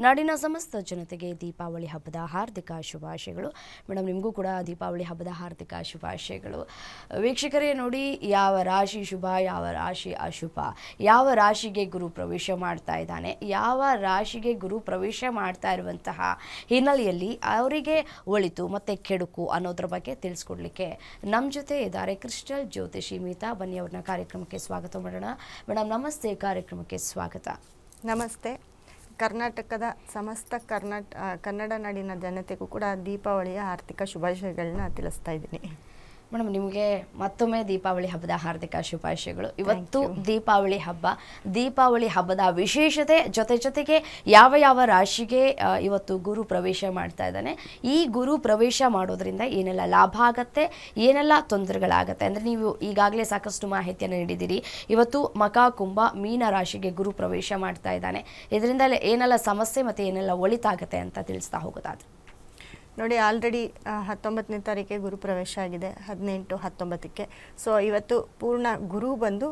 ನಾಡಿನ ಸಮಸ್ತ ಜನತೆಗೆ ದೀಪಾವಳಿ ಹಬ್ಬದ ಹಾರ್ದಿಕ ಶುಭಾಶಯಗಳು. ಮೇಡಮ್ ನಿಮಗೂ ಕೂಡ ದೀಪಾವಳಿ ಹಬ್ಬದ ಹಾರ್ದಿಕ ಶುಭಾಶಯಗಳು. ವೀಕ್ಷಕರೇ, ನೋಡಿ, ಯಾವ ರಾಶಿ ಶುಭ, ಯಾವ ರಾಶಿ ಅಶುಭ? ಯಾವ ರಾಶಿಗೆ ಗುರು ಪ್ರವೇಶ ಮಾಡ್ತಾ ಇದ್ದಾನೆ? ಯಾವ ರಾಶಿಗೆ ಗುರು ಪ್ರವೇಶ ಮಾಡ್ತಾ ಇರುವಂತಹ ಹಿನ್ನೆಲೆಯಲ್ಲಿ ಅವರಿಗೆ ಒಳಿತು ಮತ್ತು ಕೆಡುಕು ಅನ್ನೋದ್ರ ಬಗ್ಗೆ ತಿಳಿಸ್ಕೊಡ್ಲಿಕ್ಕೆ ನಮ್ಮ ಜೊತೆ ಇದ್ದಾರೆ ಕ್ರಿಸ್ಟಲ್ ಜ್ಯೋತಿಷಿ ಮೀತಾ. ಬನ್ನಿ, ಅವ್ರನ್ನ ಕಾರ್ಯಕ್ರಮಕ್ಕೆ ಸ್ವಾಗತ ಮಾಡೋಣ. ಮೇಡಮ್ ನಮಸ್ತೆ. ಕಾರ್ಯಕ್ರಮಕ್ಕೆ ಸ್ವಾಗತ. ನಮಸ್ತೆ. ಕರ್ನಾಟಕದ ಸಮಸ್ತ ಕರ್ನಾಟ ಕನ್ನಡ ನಾಡಿನ ಜನತೆಗೂ ಕೂಡ ದೀಪಾವಳಿಯ ಆರ್ಥಿಕ ಶುಭಾಶಯಗಳನ್ನ ತಿಳಿಸ್ತಾ ಇದ್ದೀನಿ. ಮೇಡಮ್ ನಿಮಗೆ ಮತ್ತೊಮ್ಮೆ ದೀಪಾವಳಿ ಹಬ್ಬದ ಹಾರ್ದಿಕ ಶುಭಾಶಯಗಳು. ಇವತ್ತು ದೀಪಾವಳಿ ಹಬ್ಬ. ದೀಪಾವಳಿ ಹಬ್ಬದ ವಿಶೇಷತೆ ಜೊತೆ ಜೊತೆಗೆ ಯಾವ ಯಾವ ರಾಶಿಗೆ ಆ, ಇವತ್ತು ಗುರು ಪ್ರವೇಶ ಮಾಡ್ತಾ ಇದ್ದಾನೆ. ಈ ಗುರು ಪ್ರವೇಶ ಮಾಡೋದ್ರಿಂದ ಏನೆಲ್ಲ ಲಾಭ ಆಗತ್ತೆ ಏನೆಲ್ಲ ತೊಂದರೆಗಳಾಗತ್ತೆ? ಅಂದರೆ ನೀವು ಈಗಾಗಲೇ ಸಾಕಷ್ಟು ಮಾಹಿತಿಯನ್ನು ನೀಡಿದ್ದೀರಿ. ಇವತ್ತು ಮಕ ಕುಂಭ ಮೀನ ರಾಶಿಗೆ ಗುರು ಪ್ರವೇಶ ಮಾಡ್ತಾ ಇದ್ದಾನೆ. ಇದರಿಂದ ಏನೆಲ್ಲ ಸಮಸ್ಯೆ ಮತ್ತು ಏನೆಲ್ಲ ಒಳಿತಾಗತ್ತೆ ಅಂತ ತಿಳಿಸ್ತಾ ಹೋಗೋದಾದ್ರೆ. ನೋಡಿ ಆಲ್ರೆಡಿ ಹತ್ತೊಂಬತ್ತನೇ ತಾರೀಕಿಗೆ ಗುರು ಪ್ರವೇಶ ಆಗಿದೆ ಹದಿನೆಂಟು ಹತ್ತೊಂಬತ್ತಕ್ಕೆ. ಸೊ ಇವತ್ತು ಪೂರ್ಣ ಗುರು ಬಂದು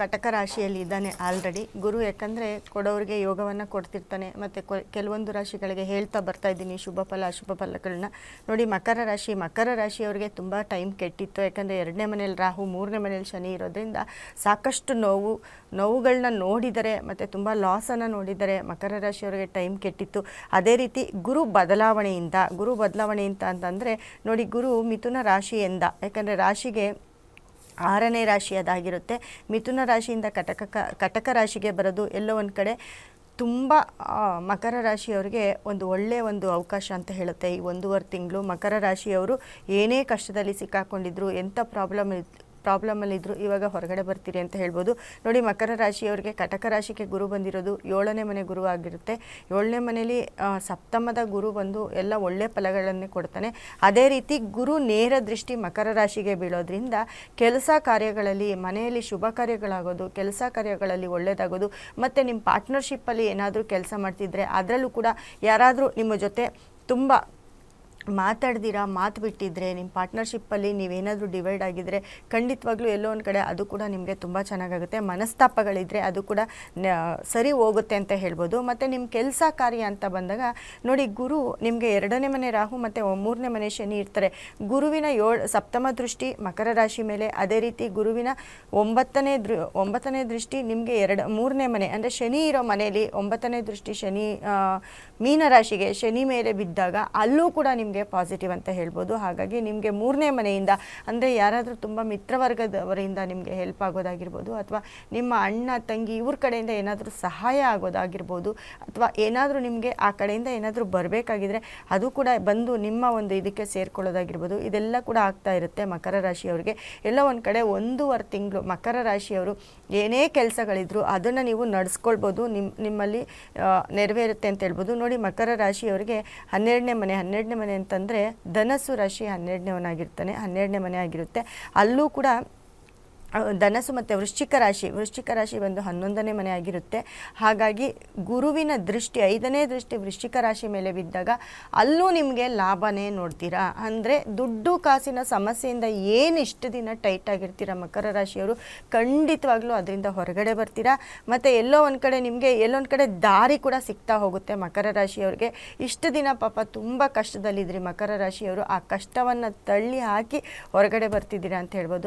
ಕಟಕ ರಾಶಿಯಲ್ಲಿ ಇದ್ದಾನೆ ಆಲ್ರೆಡಿ ಗುರು ಯಾಕಂದರೆ ಕೊಡೋರಿಗೆ ಯೋಗವನ್ನು ಕೊಡ್ತಿರ್ತಾನೆ, ಮತ್ತು ಕೆಲವೊಂದು ರಾಶಿಗಳಿಗೆ ಹೇಳ್ತಾ ಬರ್ತಾ ಇದ್ದೀನಿ, ಶುಭ ಫಲ, ಅಶುಭ ಫಲಗಳನ್ನ ನೋಡಿ, ಮಕರ ರಾಶಿ, ಮಕರ ರಾಶಿಯವರಿಗೆ ತುಂಬ ಟೈಮ್ ಕೆಟ್ಟಿತ್ತು. ಯಾಕಂದರೆ ಎರಡನೇ ಮನೇಲಿ ರಾಹು, ಮೂರನೇ ಮನೇಲಿ ಶನಿ ಇರೋದ್ರಿಂದ ಸಾಕಷ್ಟು ನೋವು ನೋವುಗಳನ್ನ ನೋಡಿದರೆ, ಮತ್ತು ತುಂಬ ಲಾಸನ್ನು ನೋಡಿದರೆ ಮಕರ ರಾಶಿಯವರಿಗೆ ಟೈಮ್ ಕೆಟ್ಟಿತ್ತು. ಅದೇ ರೀತಿ ಗುರು ಬದಲಾವಣೆಯಿಂದ ಗುರು ಬದಲಾವಣೆಯಿಂದ ಅಂತಂದರೆ, ನೋಡಿ, ಗುರು ಮಿಥುನ ರಾಶಿಯಿಂದ ಯಾಕಂದರೆ ರಾಶಿಗೆ ಆರನೇ ರಾಶಿ ಅದಾಗಿರುತ್ತೆ ಮಿಥುನ ರಾಶಿಯಿಂದ ಕಟಕ ಕಟಕ ರಾಶಿಗೆ ಬರೋದು ಎಲ್ಲೋ ಒಂದು ಕಡೆ ತುಂಬ ಮಕರ ರಾಶಿಯವರಿಗೆ ಒಂದು ಒಳ್ಳೆಯ ಒಂದು ಅವಕಾಶ ಅಂತ ಹೇಳುತ್ತೆ ಈ ಒಂದೂವರೆ ತಿಂಗಳು ಮಕರ ರಾಶಿಯವರು ಏನೇ ಕಷ್ಟದಲ್ಲಿ ಸಿಕ್ಕಾಕೊಂಡಿದ್ರು ಎಂಥ ಪ್ರಾಬ್ಲಮ್ ಪ್ರಾಬ್ಲಮಲ್ಲಿದ್ದರು ಇವಾಗ ಹೊರಗಡೆ ಬರ್ತೀರಿ ಅಂತ ಹೇಳ್ಬೋದು. ನೋಡಿ, ಮಕರ ರಾಶಿಯವರಿಗೆ ಕಟಕ ರಾಶಿಗೆ ಗುರು ಬಂದಿರೋದು ಏಳನೇ ಮನೆ ಗುರು ಆಗಿರುತ್ತೆ. ಏಳನೇ ಮನೆಯಲ್ಲಿ ಸಪ್ತಮದ ಗುರು ಬಂದು ಎಲ್ಲ ಒಳ್ಳೆ ಫಲಗಳನ್ನೇ ಕೊಡ್ತಾನೆ. ಅದೇ ರೀತಿ ಗುರು ನೇರ ದೃಷ್ಟಿ ಮಕರ ರಾಶಿಗೆ ಬೀಳೋದ್ರಿಂದ ಕೆಲಸ ಕಾರ್ಯಗಳಲ್ಲಿ, ಮನೆಯಲ್ಲಿ ಶುಭ ಕಾರ್ಯಗಳಾಗೋದು, ಕೆಲಸ ಕಾರ್ಯಗಳಲ್ಲಿ ಒಳ್ಳೆಯದಾಗೋದು ಮತ್ತು ನಿಮ್ಮ ಪಾರ್ಟ್ನರ್ಶಿಪ್ಪಲ್ಲಿ ಏನಾದರೂ ಕೆಲಸ ಮಾಡ್ತಿದ್ರೆ, ಅದರಲ್ಲೂ ಕೂಡ ಯಾರಾದರೂ ನಿಮ್ಮ ಜೊತೆ ತುಂಬ ಮಾತಾಡ್ದಿರಾ ಮಾತು ಬಿಟ್ಟಿದ್ರೆ ನಿಮ್ಮ ಪಾರ್ಟ್ನರ್ಶಿಪ್ಪಲ್ಲಿ ನೀವೇನಾದರೂ ಡಿವೈಡ್ ಆಗಿದ್ದರೆ ಖಂಡಿತವಾಗ್ಲೂ ಎಲ್ಲೋ ಒಂದು ಕಡೆ ಅದು ಕೂಡ ನಿಮಗೆ ತುಂಬ ಚೆನ್ನಾಗಾಗುತ್ತೆ. ಮನಸ್ತಾಪಗಳಿದ್ದರೆ ಅದು ಕೂಡ ಸರಿ ಹೋಗುತ್ತೆ ಅಂತ ಹೇಳ್ಬೋದು. ಮತ್ತು ನಿಮ್ಮ ಕೆಲಸ ಕಾರ್ಯ ಅಂತ ಬಂದಾಗ, ನೋಡಿ ಗುರು ನಿಮಗೆ ಎರಡನೇ ಮನೆ ರಾಹು ಮತ್ತು ಮೂರನೇ ಮನೆ ಶನಿ ಇರ್ತಾರೆ. ಗುರುವಿನ ಏಳು ಸಪ್ತಮ ದೃಷ್ಟಿ ಮಕರ ರಾಶಿ ಮೇಲೆ ಅದೇ ರೀತಿ ಗುರುವಿನ ಒಂಬತ್ತನೇ ದೃ, ಒಂಬತ್ತನೇ ದೃಷ್ಟಿ ನಿಮಗೆ ಎರಡು, ಮೂರನೇ ಮನೆ, ಅಂದರೆ ಶನಿ ಇರೋ ಮನೆಯಲ್ಲಿ ಒಂಬತ್ತನೇ ದೃಷ್ಟಿ ಶನಿ ಮೀನರಾಶಿಗೆ ಮೀನ ರಾಶಿಗೆ ಶನಿ ಮೇಲೆ ಬಿದ್ದಾಗ ಅಲ್ಲೂ ಕೂಡ ನಿಮಗೆ ಪಾಸಿಟಿವ್ ಅಂತ ಹೇಳ್ಬೋದು. ಹಾಗಾಗಿ ನಿಮಗೆ ಮೂರನೇ ಮನೆಯಿಂದ, ಅಂದರೆ ಯಾರಾದರೂ ತುಂಬ ಮಿತ್ರವರ್ಗದವರಿಂದ ನಿಮಗೆ ಹೆಲ್ಪ್ ಆಗೋದಾಗಿರ್ಬೋದು, ಅಥವಾ ನಿಮ್ಮ ಅಣ್ಣ, ತಂಗಿ ಇವ್ರ ಕಡೆಯಿಂದ ಏನಾದರೂ ಸಹಾಯ ಆಗೋದಾಗಿರ್ಬೋದು, ಅಥವಾ ಏನಾದರೂ ನಿಮಗೆ ಆ ಕಡೆಯಿಂದ ಏನಾದರೂ ಬರಬೇಕಾಗಿದ್ರೆ ಅದು ಕೂಡ ಬಂದು ನಿಮ್ಮ ಒಂದು ಇದಕ್ಕೆ ಸೇರಿಕೊಳ್ಳೋದಾಗಿರ್ಬೋದು. ಇದೆಲ್ಲ ಕೂಡ ಆಗ್ತಾ ಇರುತ್ತೆ ಮಕರ ರಾಶಿಯವರಿಗೆ. ಎಲ್ಲ ಒಂದು ಕಡೆ ಒಂದೂವರೆ ತಿಂಗಳು ಮಕರ ರಾಶಿಯವರು ಏನೇ ಕೆಲಸಗಳಿದ್ರು ಅದನ್ನು ನೀವು ನಡೆಸ್ಕೊಳ್ಬೋದು. ನಿಮ್ಮ ನಿಮ್ಮಲ್ಲಿ ನೆರವೇರುತ್ತೆ ಅಂತ ಹೇಳ್ಬೋದು. ನೋಡಿ ಮಕರ ರಾಶಿಯವರಿಗೆ ಹನ್ನೆರಡನೇ ಮನೆ ಹನ್ನೆರಡನೇ ಮನೆ ಅಂತಂದರೆ ಧನಸ್ಸು ರಾಶಿ ಹನ್ನೆರಡನೇವನಾಗಿರ್ತಾನೆ ಹನ್ನೆರಡನೇ ಮನೆ ಆಗಿರುತ್ತೆ. ಅಲ್ಲೂ ಕೂಡ ಧನಸ್ಸು ಮತ್ತು ವೃಶ್ಚಿಕ ರಾಶಿ ವೃಶ್ಚಿಕ ರಾಶಿ ಬಂದು ಹನ್ನೊಂದನೇ ಮನೆ ಆಗಿರುತ್ತೆ. ಹಾಗಾಗಿ ಗುರುವಿನ ದೃಷ್ಟಿ, ಐದನೇ ದೃಷ್ಟಿ ವೃಶ್ಚಿಕ ರಾಶಿ ಮೇಲೆ ಬಿದ್ದಾಗ ಅಲ್ಲೂ ನಿಮಗೆ ಲಾಭನೇ ನೋಡ್ತೀರಾ? ಅಂದರೆ ದುಡ್ಡು ಕಾಸಿನ ಸಮಸ್ಯೆಯಿಂದ ಏನು ಇಷ್ಟು ದಿನ ಟೈಟ್ ಆಗಿರ್ತೀರ ಮಕರ ರಾಶಿಯವರು? ಖಂಡಿತವಾಗ್ಲೂ ಅದರಿಂದ ಹೊರಗಡೆ ಬರ್ತೀರಾ? ಮತ್ತು ಎಲ್ಲೋ ಒಂದು ಕಡೆ ನಿಮಗೆ ಎಲ್ಲೊಂದು ಕಡೆ ದಾರಿ ಕೂಡ ಸಿಗ್ತಾ ಹೋಗುತ್ತೆ ಮಕರ ರಾಶಿಯವ್ರಿಗೆ. ಇಷ್ಟು ದಿನ ಪಾಪ ತುಂಬ ಕಷ್ಟದಲ್ಲಿದ್ರಿ ಮಕರ ರಾಶಿಯವರು. ಆ ಕಷ್ಟವನ್ನು ತಳ್ಳಿ ಹಾಕಿ ಹೊರಗಡೆ ಬರ್ತಿದ್ದೀರಾ ಅಂತ ಹೇಳ್ಬೋದು.